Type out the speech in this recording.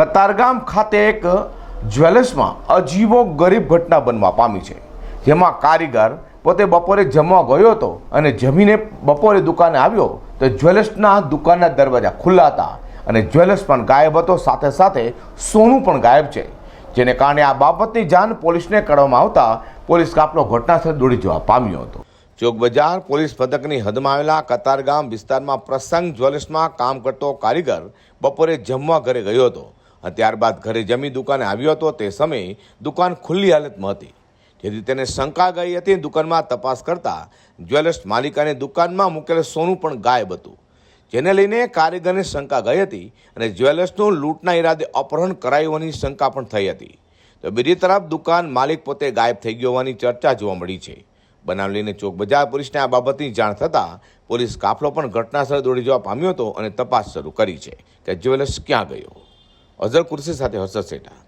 કતારગામ ખાતે એક જ્વેલર્સમાં અજીબો ગરીબ ઘટના બનવા પામી છે. જેમાં કારીગર પોતે બપોરે જમવા ગયો હતો અને જમીને બપોરે દુકાને આવ્યો તો જ્વેલર્સના દુકાનના દરવાજા ખુલ્લા હતા અને જ્વેલર્સ પણ ગાયબ હતો. સાથે સાથે સોનું પણ ગાયબ છે. જેને કારણે આ બાબતની જાણ પોલીસને કરવામાં આવતા પોલીસ કાફલો ઘટનાસ્થળે દોડી જવા પામ્યો હતો. ચોક બજાર પોલીસ પથકની હદમાં આવેલા કતારગામ વિસ્તારમાં પ્રસંગ જ્વેલર્સમાં કામ કરતો કારીગર બપોરે જમવા ઘરે ગયો હતો. ત્યારબાદ ઘરે જમી દુકાને આવ્યો હતો તે સમયે દુકાન ખુલ્લી હાલતમાં હતી. જેથી તેને શંકા ગઈ હતી, દુકાનમાં તપાસ કરતા જ્વેલર્સ માલિકાની દુકાનમાં મૂકેલ સોનું પણ ગાયબ હતું. જેને લઈને કારીગરને શંકા ગઈ હતી અને જ્વેલર્સનું લૂંટના ઈરાદે અપહરણ કરાયું હોવાની શંકા પણ થઈ હતી. તો બીજી તરફ દુકાન માલિક પોતે ગાયબ થઈ ગયો હોવાની ચર્ચા જોવા મળી છે. બનાવ લઈને ચોક બજાર પોલીસને આ બાબતની જાણ થતાં પોલીસ કાફલો પણ ઘટનાસ્થળે દોડી જવા પામ્યો હતો અને તપાસ શરૂ કરી છે કે જ્વેલર્સ ક્યાં ગયો. અઝર કુર્સી સાથે હર્ષદ શેઠા